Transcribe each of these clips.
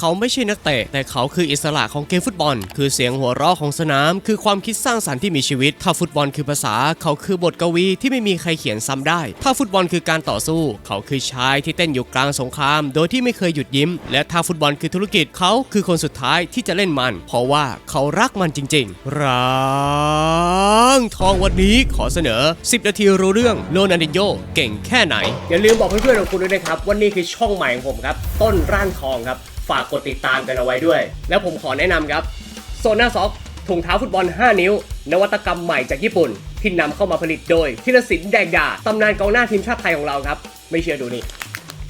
เขาไม่ใช่นักเตะ แต่เขาคืออิสระของเกมฟุตบอล คือเสียงหัวเราะของสนาม คือความคิดสร้างสรรค์ที่มีชีวิต ถ้าฟุตบอลคือภาษา เขาคือบทกวีที่ไม่มีใครเขียนซ้ำได้ ถ้าฟุตบอลคือการต่อสู้ เขาคือชายที่เต้นอยู่กลางสงคราม โดยที่ไม่เคยหยุดยิ้ม และถ้าฟุตบอลคือธุรกิจเขาคือคนสุดท้ายที่จะเล่นมัน เพราะว่าเขารักมันจริงๆร่างทองวันนี้ขอเสนอ 10 นาทีรู้เรื่องโรนัลดิโญเก่งแค่ไหนอย่าลืมบอกเพื่อนๆของคุณด้วยนะครับว่านี่คือช่องใหม่ของผมครับ ต้นร่างทองครับ ฝากกดติดตามกันเอาไว้ด้วย แล้วผมขอแนะนำครับโซน่าซ็อกถุงเท้าฟุตบอล 5 นิ้ว นวัตกรรมใหม่จากญี่ปุ่น ที่นำเข้ามาผลิตโดยธีรศิลป์แดงดาตำนานกองหน้าทีมชาติไทยของเราครับ ไม่เชื่อดูนี่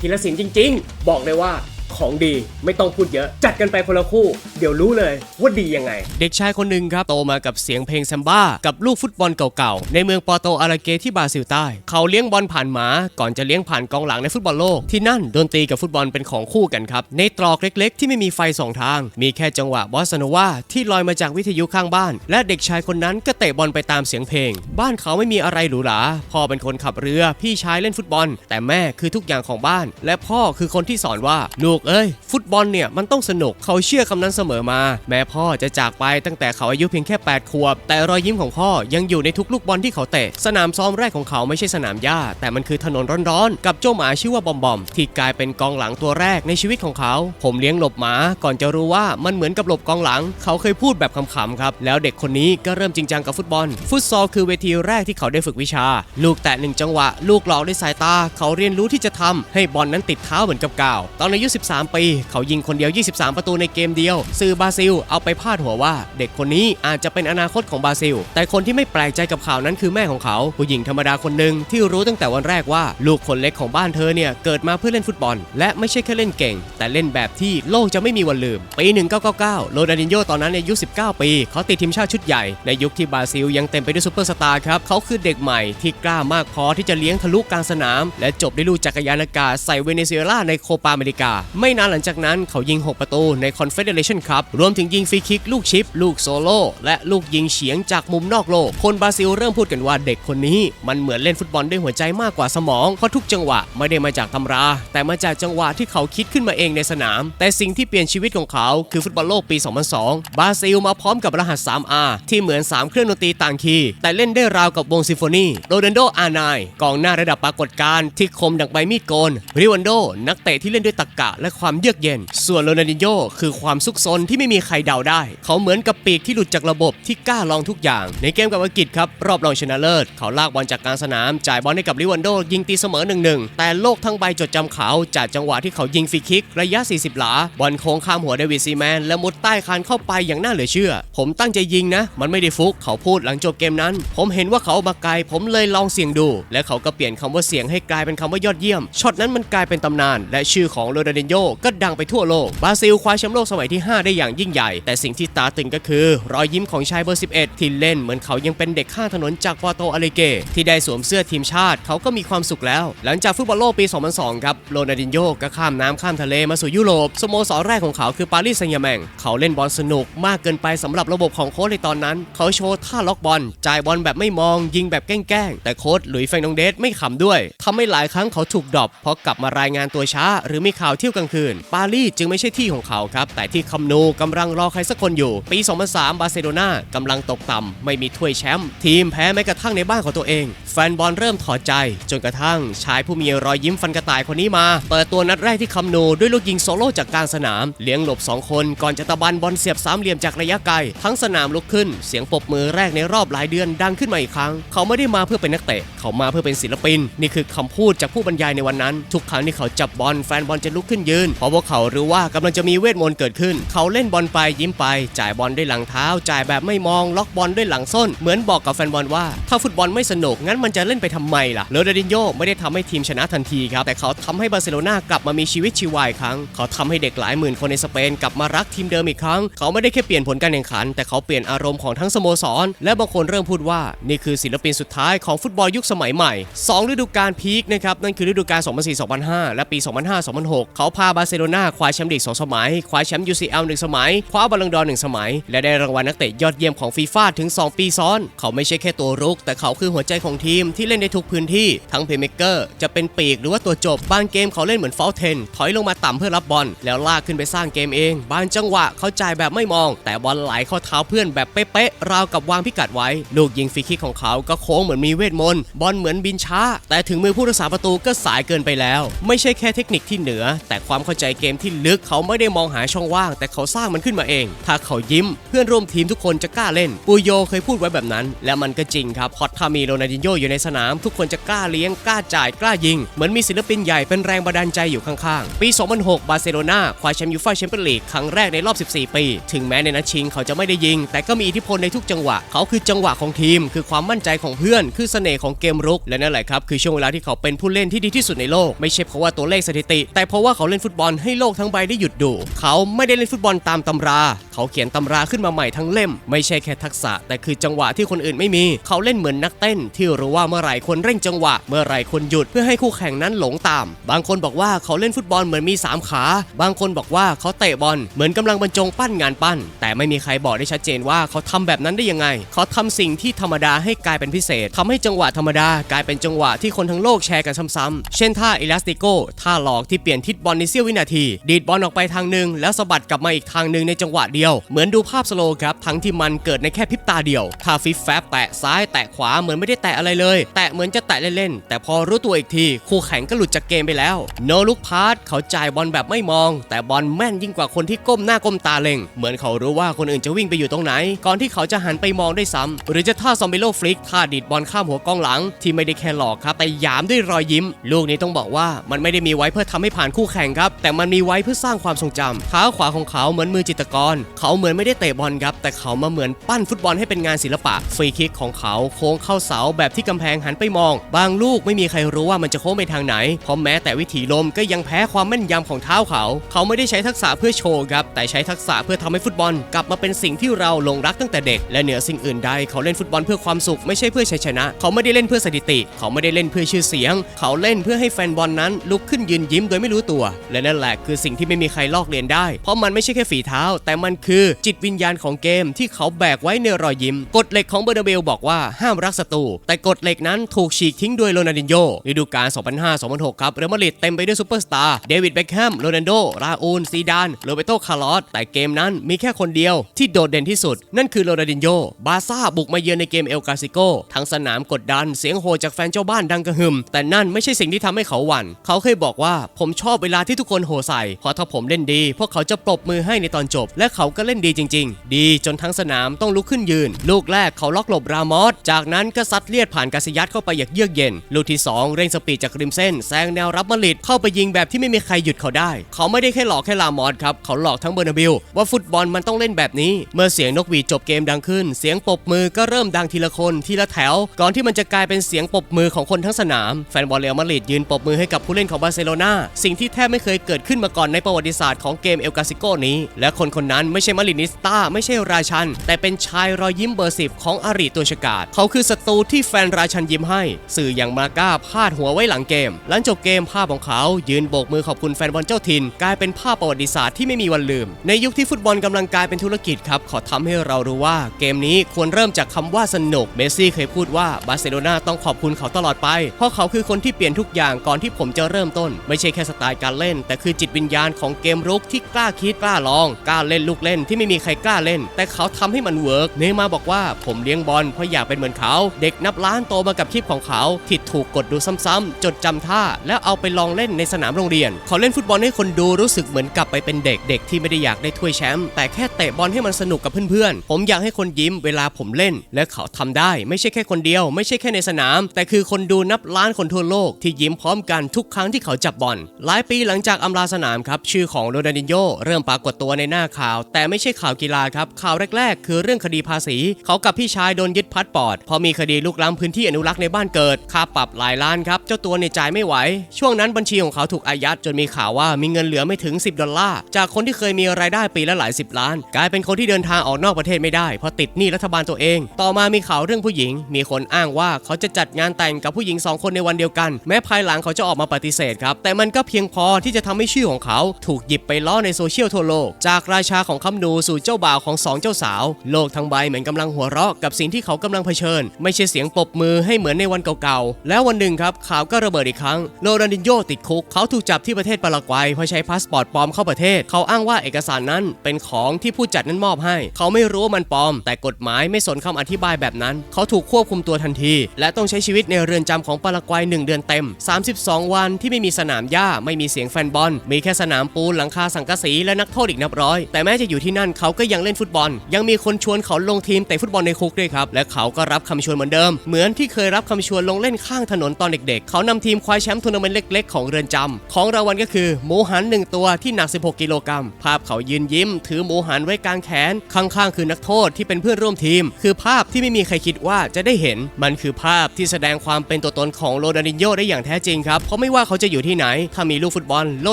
ธีรศิลป์จริง ๆ บอกเลยว่า ของดีไม่ต้องพูดเยอะ จัดกันไปคนละคู่ เดี๋ยวรู้เลยว่าดียังไง เด็กชายคนหนึ่งครับโตมากับเสียงเพลงแซมบ้า กับลูกฟุตบอลเก่าๆ ในเมืองปอโตอาราเกที่บราซิลใต้ เขาเลี้ยงบอลผ่านหมาก่อนจะเลี้ยงผ่านกองหลังในฟุตบอลโลก ที่นั่นดนตรีกับฟุตบอลเป็นของคู่กันครับ ในตรอกเล็กๆ ที่ไม่มีไฟสองทาง มีแค่จังหวะบอสโนวาที่ลอยมาจากวิทยุข้างบ้าน และเด็กชายคนนั้นก็เตะบอลไปตามเสียงเพลง บ้านเขาไม่มีอะไรหรูหราพ่อเป็นคนขับเรือพี่ชายเล่นฟุตบอล แต่แม่คือทุกอย่างของบ้าน และพ่อคือคนที่สอนว่าลูกเอ้ย ฟุตบอลเนี่ยมันต้องสนุกเขาเชื่อคำนั้นเสมอมา แม้พ่อจะจากไปตั้งแต่เขาอายุเพียงแค่ 8 ขวบ แต่รอยยิ้มของพ่อยังอยู่ในทุกลูกบอลที่เขาเตะ สนามซ้อมแรกของเขาไม่ใช่สนามหญ้า แต่มันคือถนนร้อนๆ กับเจ้าหมาชื่อว่าบอมบอม ที่กลายเป็นกองหลังตัวแรกในชีวิตของเขา ผมเลี้ยงหลบหมาก่อนจะรู้ว่ามันเหมือนกับหลบกองหลัง เขาเคยพูดแบบขำๆครับแล้วเด็กคนนี้ก็เริ่มจริงจังกับฟุตบอล ฟุตซอลคือเวทีแรกที่เขาได้ฝึกวิชา ลูกแตะหนึ่งจังหวะ ลูกหลอกด้วยสายตา เขาเรียนรู้ที่จะทำให้บอลนั้นติดเท้าเหมือนกับกาว ตอนอายุ13ปี เขายิงคนเดียว 23 ประตูในเกมเดียว สื่อบราซิล เอาไปพาดหัวว่า เด็กคนนี้อาจจะเป็นอนาคตของบราซิล แต่คนที่ไม่แปลกใจกับข่าวนั้นคือแม่ของเขา ผู้หญิงธรรมดาคนหนึ่งที่รู้ตั้งแต่วันแรกว่า ลูกคนเล็กของบ้านเธอเนี่ย เกิดมาเพื่อเล่นฟุตบอล และไม่ใช่แค่เล่นเก่ง แต่เล่นแบบที่โลกจะไม่มีวันลืมปี 1999 โรนัลดินโญ่ตอนนั้นอายุ 19 ปี เขาติดทีมชาติชุดใหญ่ในยุคที่บราซิลยังเต็มไปด้วยซูเปอร์สตาร์ครับเขาคือเด็กใหม่ที่กล้ามากพอที่จะเลี้ยงทะลุกลางสนาม และจบด้วยลูกจักรยานอากาศใส่เวเนซุเอลาในโคปาอเมริกาไม่นานหลังจากนั้นเขายิง 6 ประตูในคอนเฟเดเรชั่นคัพรวมถึงยิงฟรีคิกลูกชิป ลูกโซโล่และลูกยิงเฉียงจากมุมนอกโลก คนบราซิลเริ่มพูดกันว่าเด็กคนนี้ มันเหมือนเล่นฟุตบอลด้วยหัวใจมากกว่าสมองเพราะทุกจังหวะไม่ได้มาจากตำรา แต่มาจากจังหวะที่เขาคิดขึ้นมาเองในสนาม แต่สิ่งที่เปลี่ยนชีวิตของเขาคือฟุตบอลโลกปี 2002 บราซิลมาพร้อมกับรหัส 3R ที่เหมือน 3 เครื่องดนตรีต่างคีย์แต่เล่นได้ราวกับวงซิมโฟนีโรนัลโดอาร์ไนกองหน้าระดับปรากฏการณ์ที่คมดังใบมีดโกนริวันโดนักเตะที่เล่นด้วยตรรกะและความเยือกเย็น ส่วนโรนัลดินโญคือความซุกซนที่ไม่มีใครเดาได้ เขาเหมือนกับปีกที่หลุดจากระบบที่กล้าลองทุกอย่าง ในเกมกับอังกฤษครับ รอบรองชนะเลิศ เขาลากบอลจากกลางสนาม จ่ายบอลให้กับริวันโดยิงตีเสมอ1นหนึ่งแต่โลกทั้งใบจดจำเขา จากจังหวะที่เขายิงฟรีคิก ระยะ 40 หลา บอลโค้งข้ามหัวเดวิดซีแมน และมุดใต้คานเข้าไปอย่างน่าเหลือเชื่อ ผมตั้งใจยิงนะ มันไม่ได้ฟุก เขาพูดหลังจบเกมนั้น ผมเห็นว่าเขามาไกลผมเลยลองเสี่ยงดู และเขาก็เปลี่ยนคำว่าเสี่ยงให้กลายเป็นคำว่ายอดเยี่ยมช็อตนั้นมันกลายเป็นตำนาน และชื่อของโรนัลดินโญก็ดังไปทั่วโลก บราซิลคว้าแชมป์โลกสมัยที่ 5 ได้อย่างยิ่งใหญ่ แต่สิ่งที่ตาตึงก็คือ รอยยิ้มของชายเบอร์ 11 ที่เล่นเหมือนเขายังเป็นเด็กข้างถนนจากปอโตอาเลเก ที่ได้สวมเสื้อทีมชาติเขาก็มีความสุขแล้ว หลังจากฟุตบอลโลกปี 2002 ครับ โรนัลดินโญก็ข้ามน้ำข้ามทะเลมาสู่ยุโรป สโมสรแรกของเขาคือปารีสแซงต์แชร์แมงเขาเล่นบอลสนุกมากเกินไปสำหรับระบบของโค้ชในตอนนั้น เขาโชว์ท่าล็อกบอล จ่ายบอลแบบไม่มอง ยิงแบบแกล้งแต่โค้ชหลุยส์แฟงนองเดสไม่ขำด้วยทำให้หลายครั้งเขาถูกดรอปเพราะกลับมารายงานตัวช้า หรือมีข่าวเที่ยวกลางคืน ปารีสจึงไม่ใช่ที่ของเขาครับ แต่ที่คัมนูกำลังรอใครสักคนอยู่ ปี 2003 บาร์เซโลนากำลังตกต่ำไม่มีถ้วยแชมป์ทีมแพ้แม้กระทั่งในบ้านของตัวเอง แฟนบอลเริ่มถอดใจ จนกระทั่งชายผู้มีรอยยิ้มฟันกระต่ายคนนี้มา เปิดตัวนัดแรกที่คัมนูด้วยลูกยิงโซโล่จากกลางสนาม เลี้ยงหลบ 2 คนก่อนจะตะบันบอลเสียบสามเหลี่ยมจากระยะไกลทั้งสนามลุกขึ้น เสียงปรบมือแรกในรอบหลายเดือนดังขึ้นมาอีกครั้ง เขาไม่ได้มาเพื่อเป็นนักเตะ เขามาเพื่อเป็นศิลปิน นี่คือคำพูดจากผู้บรรยายในวันนั้น ทุกครั้งที่เขาจับบอลแฟนบอลจะลุกขึ้นยืน เพราะพวกเขารู้ว่ากำลังจะมีเวทมนต์เกิดขึ้น เขาเล่นบอลไปยิ้มไป จ่ายบอลด้วยหลังเท้า จ่ายแบบไม่มองล็อกบอลด้วยหลังส้น เหมือนบอกกับแฟนบอลว่าถ้าฟุตบอลไม่สนุกงั้นมันจะเล่นไปทำไมล่ะโรนัลดินโญไม่ได้ทำให้ทีมชนะทันทีครับแต่เขาทำให้บาร์เซโลนากลับมามีชีวิตชีวาอีกครั้ง เขาทำให้เด็กหลายหมื่นคนในสเปนกลับมารักทีมเดิมอีกครั้ง เขาไม่ได้แค่เปลี่ยนผลการแข่งขัน แต่เขาเปลี่ยนอารมณ์ของทั้งสโมสร และบางคนเริ่มพูดว่า นี่คือศิลปินสุดท้ายของฟุตบอลยุคสมัยใหม่สองฤดูกาลพีคนะครับนั่นคือฤดูกาล 2004-2005 และปี 2005-2006 เขาพาบาร์เซโลนาคว้าแชมป์ลีกสองสมัย คว้าแชมป์ UCL หนึ่งสมัย คว้าบอลลูนดอร์หนึ่งสมัย และได้รางวัลนักเตะยอดเยี่ยมของฟีฟ่าถึง 2 ปีซ้อน เขาไม่ใช่แค่ตัวรุก แต่เขาคือหัวใจของทีมที่เล่นได้ทุกพื้นที่ ทั้งเพย์เมเกอร์จะเป็นปีกหรือว่าตัวจบ บางเกมเขาเล่นเหมือนฟอลเทนถอยลงมาต่ำเพื่อรับบอล แล้วลากขึ้นไปสร้างเกมเอง บางจังหวะเขาจ่ายแบบไม่มอง แต่บอลไหลเข้าเท้าเพื่อนแบบเป๊ะๆราวกับวางพิกัดไว้ ลูกยิงฟรีคิกของเขาก็โค้งเหมือนมีเวทมนต์บอลเหมือนบินช้า แต่ถึงมือผู้รักษาประตูก็สายเกินไปแล้ว ไม่ใช่แค่เทคนิคที่เหนือแต่ความเข้าใจเกมที่ลึกเขาไม่ได้มองหาช่องว่าง แต่เขาสร้างมันขึ้นมาเอง ถ้าเขายิ้ม เพื่อนร่วมทีมทุกคนจะกล้าเล่นปูโยเคยพูดไว้แบบนั้น และมันก็จริงครับพอถ้ามีโรนัลดินโญอยู่ในสนาม ทุกคนจะกล้าเลี้ยงกล้าจ่ายกล้ายิง เหมือนมีศิลปินใหญ่เป็นแรงบันดาลใจอยู่ข้างๆ ปี 2006 บาร์เซโลนาคว้าแชมป์ยูฟ่าแชมเปี้ยนลีกครั้งแรกในรอบ 14 ปี ถึงแม้ในนัดชิงเขาจะไม่ได้ยิง แต่ก็มีอิทธิพลในทุกจังหวะ เขาคือจังหวะของทีม คือความมั่นใจของเพื่อน คือเสน่ห์ของเกมรุก และนั่นแหละครับคือช่วงเวลาที่เขาเป็นผู้เล่นที่ดีที่สุดในโลก ไม่ใช่เพราะว่าตัวเลขสถิติ แต่เพราะว่าเขาเล่นฟุตบอลให้โลกทั้งใบได้หยุดดู เขาไม่ได้เล่นฟุตบอลตามตำรา เขาเขียนตำราขึ้นมาใหม่ทั้งเล่ม ไม่ใช่แค่ทักษะ แต่คือจังหวะที่คนอื่นไม่มี เขาเล่นเหมือนนักเต้น ที่รู้ว่าเมื่อไหร่ควรเร่งจังหวะ เมื่อไหร่ควรหยุดเพื่อให้คู่แข่งนั้นหลงตาม บางคนบอกว่าเขาเล่นฟุตบอลเหมือนมีสามขา บางคนบอกว่าเขาเตะบอลเหมือนกำลังบรรจงปั้นงานปั้น แต่ไม่มีใครบอกได้ชัดเจนว่าเขาทำแบบนั้นได้ยังไง เขาทำสิ่งที่ธรรมดาให้กลายเป็นพิเศษทำให้จังหวะธรรมดากลายเป็นจังหวะที่คนทั้งโลกแชร์กันซ้ำๆเช่นท่าอิลาสติโกท่าหลอกที่เปลี่ยนทิศบอลในเสี้ยววินาที ดีดบอลออกไปทางหนึ่งแล้วสะบัดกลับมาอีกทางหนึ่งในจังหวะเดียว เหมือนดูภาพสโลครับ ทั้งที่มันเกิดในแค่พริบตาเดียวท่าฟิฟแฟบแตะซ้ายแตะขวาเหมือนไม่ได้แตะอะไรเลย แตะเหมือนจะแตะเล่นๆ แต่พอรู้ตัวอีกที คู่แข่งก็หลุดจากเกมไปแล้ว โนลุกพาสเขาจ่ายบอลแบบไม่มอง แต่บอลแม่นยิ่งกว่าคนที่ก้มหน้าก้มตาเล็ง เหมือนเขารู้ว่าคนอื่นจะวิ่งไปอยู่ตรงไหน ก่อนที่เขาจะหันไปมองได้วยซ้ำหรือจะท่าซอมบิโลฟลิกท่าดีดบอลข้ามหัวกองหลัง ที่ไม่ได้แค่หลอกครับแต่ยามด้วยรอยยิ้ม ลูกนี้ต้องบอกว่ามันไม่ได้มีไว้เพื่อทำให้ผ่านคู่แข่งครับ แต่มันมีไว้เพื่อสร้างความทรงจำเท้าขวาของเขาเหมือนมือจิตรกร เขาเหมือนไม่ได้เตะบอลครับ แต่เขามาเหมือนปั้นฟุตบอลให้เป็นงานศิลปะ ฟรีคิกของเขาโค้งเข้าเสาแบบที่กำแพงหันไปมอง บางลูกไม่มีใครรู้ว่ามันจะโค้งไปทางไหน เพราะแม้แต่วิถีลมก็ยังแพ้ความแม่นยำของเท้าเขา เขาไม่ได้ใช้ทักษะเพื่อโชว์ครับ แต่ใช้ทักษะเพื่อทำให้ฟุตบอล กลับมาเป็นสิ่งที่เราหลงรักตั้งแต่เด็ก และเหนือสิ่งอื่นใดเขาเล่นฟุตบอลเพื่อความสุขไม่ใช่เพื่อชัยชนะ เขาไม่ได้เล่นเพื่อสถิติ เขาไม่ได้เล่นเพื่อชื่อเสียง เขาเล่นเพื่อให้แฟนบอลนั้นลุกขึ้นยืนยิ้มโดยไม่รู้ตัวและนั่นแหละคือสิ่งที่ไม่มีใครลอกเลียนได้ เพราะมันไม่ใช่แค่ฝีเท้า แต่มันคือจิตวิญญาณของเกมที่เขาแบกไว้ในรอยยิ้ม กฎเหล็กของเบอร์นาเบลบอกว่าห้ามรักศัตรู แต่กฎเหล็กนั้นถูกฉีกทิ้งโดยโรนัลดินโญฤดูกาล 2005-2006 ครับ เรอัลมาดริดเต็มไปด้วยซูเปอร์สตาร์ เดวิด เบคแฮม โรนัลโด ราอูล ซีดาน โรเบโต คาร์ลอส แต่เกมนั้นมีแค่คนเดียวที่โดดเด่นที่สุด นั่นคือโรนัลดินโญ บาซ่าบุกมาเยือนในเกมเอลกาซิโก ทั้งสนามกดดัน เสียงโห่จากแฟนเจ้าบ้านดังกระหึ่ม แต่นั่นไม่ใช่สิ่งที่ทำให้เขาหวั่น เขาเคยบอกว่าผมชอบเวลาที่ทุกคนโห่ใส่เพราะถ้าผมเล่นดี พวกเขาจะปรบมือให้ในตอนจบ และเขาก็เล่นดีจริง ๆ ดีจนทั้งสนามต้องลุกขึ้นยืน ลูกแรกเขาล็อกหลบรามอสจากนั้นก็ซัดเลียดผ่านกาซิยัสเข้าไปอย่างเยือกเย็น ลูกที่สองเร่งสปีดจากริมเส้นแซงแนวรับมาดริดเข้าไปยิงแบบที่ไม่มีใครหยุดเขาได้ เขาไม่ได้แค่หลอกแค่ลามอสครับเขาหลอกทั้งเบอร์นาบิลว่าฟุตบอลมันต้องเล่นแบบนี้ เมื่อเสียงนกหวีดจบเกมดังขึ้น เสียงปรบมือก็เริ่มดังทีละคนทีละแถว ก่อนที่มันจะกลายเป็นเสียงปรบมือของคนทั้งสนามแฟนบอลเรอัลมาดริดยืนปรบมือให้กับผู้เล่นของบาร์เซโลนาสิ่งที่แทบไม่เคคยเกิดขึ้นมาก่อนในประวัติศาสตร์ของเกมเอลกาซิโกนี้ และคนคนนั้นไม่ใช่มารินิสตาไม่ใช่ราชัน แต่เป็นชายรอยยิ้มเบอร์สิบของอาริตัวฉกาดเขาคือศัตรูที่แฟนราชันยิ้มให้ สื่ออย่างมาก้าพาดหัวไว้หลังเกม หลังจบเกมภาพของเขายืนโบกมือขอบคุณแฟนบอลเจ้าถิ่นกลายเป็นภาพประวัติศาสตร์ที่ไม่มีวันลืม ในยุคที่ฟุตบอลกำลังกลายเป็นธุรกิจครับขอทำให้เรารู้ว่าเกมนี้ควรเริ่มจากคำว่าสนุกเมสซี่เคยพูดว่าบาร์เซโลนาต้องขอบคุณเขาตลอดไป เพราะเขาคือคนที่เปลี่ยนทุกอย่างก่อนที่ผมจะเริ่มต้น ไม่ใช่แค่สไตล์การเล่นแต่คือจิตวิญญาณของเกมรุกที่กล้าคิดกล้าลองกล้าเล่นลูกเล่นที่ไม่มีใครกล้าเล่น แต่เขาทำให้มันเวิร์กเนมาบอกว่าผมเลี้ยงบอลเพราะอยากเป็นเหมือนเขา เด็กนับล้านโตมากับคลิปของเขาที่ถูกกดดูซ้ำๆจดจำท่า แล้วเอาไปลองเล่นในสนามโรงเรียน เขาเล่นฟุตบอลให้คนดูรู้สึกเหมือนกลับไปเป็นเด็กเด็กที่ไม่ได้อยากได้ถ้วยแชมป์แต่แค่เตะบอลให้มันสนุกกับเพื่อนๆผมอยากให้คนยิ้มเวลาผมเล่น และเขาทำได้ ไม่ใช่แค่คนเดียว ไม่ใช่แค่ในสนาม แต่คือคนดูนับล้านคนทั่วโลกที่ยิ้มพร้อมกันทุกครั้งที่เขาจับบอลหลายปีหลังจากอำลาสนามครับชื่อของโรนัลดินโญเริ่มปรากฏตัวในหน้าข่าว แต่ไม่ใช่ข่าวกีฬาครับ ข่าวแรก ๆ คือเรื่องคดีภาษี เขากับพี่ชายโดนยึดพาสปอร์ตเพอมีคดีลุกล้ำพื้นที่อนุรักษ์ในบ้านเกิด ค่าปรับหลายล้านครับ เจ้าตัวเนี่ยจ่ายไม่ไหว ช่วงนั้นบัญชีของเขาถูกอายัดจนมีข่าวว่ามีเงินเหลือไม่ถึง 10 ดอลลาร์ จากคนที่เคยมีรายได้ปีละหลาย10ล้าน กลายเป็นคนที่เดินทางออกนอกประเทศไม่ได้เพราะติดหนี้รัฐบาลตัวเอง ต่อมามีข่าวเรื่องผู้หญิง มีคนอ้างว่าเขาจะจัดงานแต่งกับผู้หญิงสองคนในวันเดียวกัน แม้ภายหลังเขาจะออกมาปฏิเสธครับแต่มันก็เพียงพอที่จะทำให้ชื่อของเขาถูกหยิบไปล้อในโซเชียลทั่วโลก จากราชาของคำนูสู่เจ้าบ่าวของสองเจ้าสาว โลกทั้งใบเหมือนกำลังหัวเราะกับสิ่งที่เขากำลังเผชิญ ไม่ใช่เสียงปรบมือให้เหมือนในวันเก่าๆ แล้ววันหนึ่งครับข่าวก็ระเบิดอีกครั้ง โรนัลดินโญติดคุก เขาถูกจับที่ประเทศปารากวัยเพราะใช้พาสปอร์ตปลอมเข้าประเทศ เขาอ้างว่าเอกสารนั้นเป็นของที่ผู้จัดนั้นมอบให้ เขาไม่รู้ว่ามันปลอม แต่กฎหมายไม่สนคำอธิบายแบบนั้น เขาถูกควบคุมตัวทันที และต้องใช้ชีวิตในเรือนจำของปารากวัย1เดือนเต็ม 32 วันที่ไม่มีสนามหญ้าไม่มีเสียงแฟนบอล มีแค่สนามปูนหลังคาสังกะสีและนักโทษอีกนับร้อย แต่แม้จะอยู่ที่นั่นเขาก็ยังเล่นฟุตบอล ยังมีคนชวนเขาลงทีมเตะฟุตบอลในคุกด้วยครับ และเขาก็รับคำชวนเหมือนเดิม เหมือนที่เคยรับคำชวนลงเล่นข้างถนนตอนเด็กๆ เขานำทีมคว้าแชมป์ทัวร์นาเมนต์เล็กๆ ของเรือนจำของรางวัลก็คือหมูหันหนึ่งตัวที่หนัก 16 กิโลกรัมภาพเขายืนยิ้ม ถือหมูหันไว้กลางแขนข้างๆคือนักโทษที่เป็นเพื่อนร่วมทีม คือภาพที่ไม่มีใครคิดว่าจะได้เห็น มันคือภาพที่แสดงความเป็นตัวตนของโรนัลดินโญได้อย่างแท้จริงครับเพราะไม่ว่าเขาจะอยู่ที่ไหนถ้ามีลูกฟุตบอลโร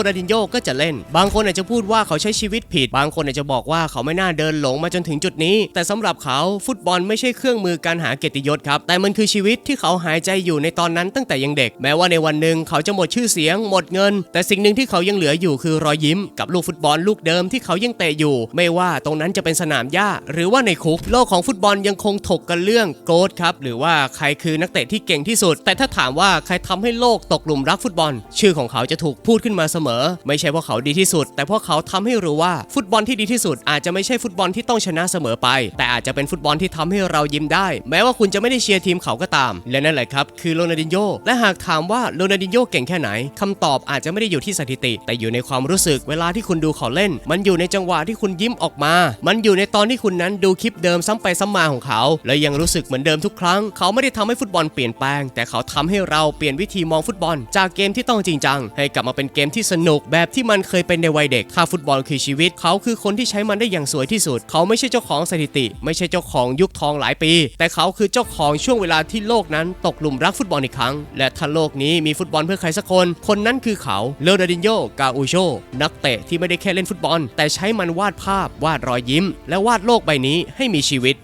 นัลดินโญก็จะเล่น บางคนอาจจะพูดว่าเขาใช้ชีวิตผิด บางคนอาจจะบอกว่าเขาไม่น่าเดินหลงมาจนถึงจุดนี้ แต่สำหรับเขาฟุตบอลไม่ใช่เครื่องมือการหาเกียรติยศครับ แต่มันคือชีวิตที่เขาหายใจอยู่ในตอนนั้นตั้งแต่ยังเด็ก แม้ว่าในวันหนึ่งเขาจะหมดชื่อเสียง หมดเงิน แต่สิ่งหนึ่งที่เขายังเหลืออยู่คือรอยยิ้ม กับลูกฟุตบอลลูกเดิมที่เขายังเตะอยู่ ไม่ว่าตรงนั้นจะเป็นสนามหญ้า หรือว่าในคุก โลกของฟุตบอลยังคงถกกันเรื่องโกดครับ หรือว่าใครคือนักเตะที่เก่งที่สุด แต่ถ้าถามว่าใครทำให้โลกตกหลุมรักฟุตบอล ชื่อของเขาจะถูกพูดขึ้นมาเสมอ ไม่ใช่เพราะเขาดีที่สุด แต่เพราะเขาทำให้รู้ว่าฟุตบอลที่ดีที่สุด อาจจะไม่ใช่ฟุตบอลที่ต้องชนะเสมอไป แต่อาจจะเป็นฟุตบอลที่ทำให้เรายิ้มได้ แม้ว่าคุณจะไม่ได้เชียร์ทีมเขาก็ตาม และนั่นแหละครับคือโรนัลดินโญและหากถามว่าโรนัลดินโญเก่งแค่ไหนคำตอบอาจจะไม่ได้อยู่ที่สถิติ แต่อยู่ในความรู้สึกเวลาที่คุณดูเขาเล่น มันอยู่ในจังหวะที่คุณยิ้มออกมา มันอยู่ในตอนที่คุณนั้นดูคลิปเดิมซ้ำไปซ้ำมาของเขา และยังรู้สึกเหมือนเดิมทุกครั้ง เขาไม่ได้ทำให้ฟุตบอลเปลี่ยนแปลง แต่เขาทำให้เราเปลี่ยนวิธีมองฟุตบอล จากเกมที่ต้องจริงจังให้กลับมาเป็นเกมที่สนุกแบบที่มันเคยเป็นในวัยเด็กถ้าฟุตบอลคือชีวิต เขาคือคนที่ใช้มันได้อย่างสวยที่สุด เขาไม่ใช่เจ้าของสถิติ ไม่ใช่เจ้าของยุคทองหลายปี แต่เขาคือเจ้าของช่วงเวลาที่โลกนั้นตกหลุมรักฟุตบอลอีกครั้ง และถ้าโลกนี้มีฟุตบอลเพื่อใครสักคน คนนั้นคือเขาเลโอนาร์ดินโญกาอูโชนักเตะที่ไม่ได้แค่เล่นฟุตบอล แต่ใช้มันวาดภาพวาดรอยยิ้ม และวาดโลกใบนี้ให้มีชีวิต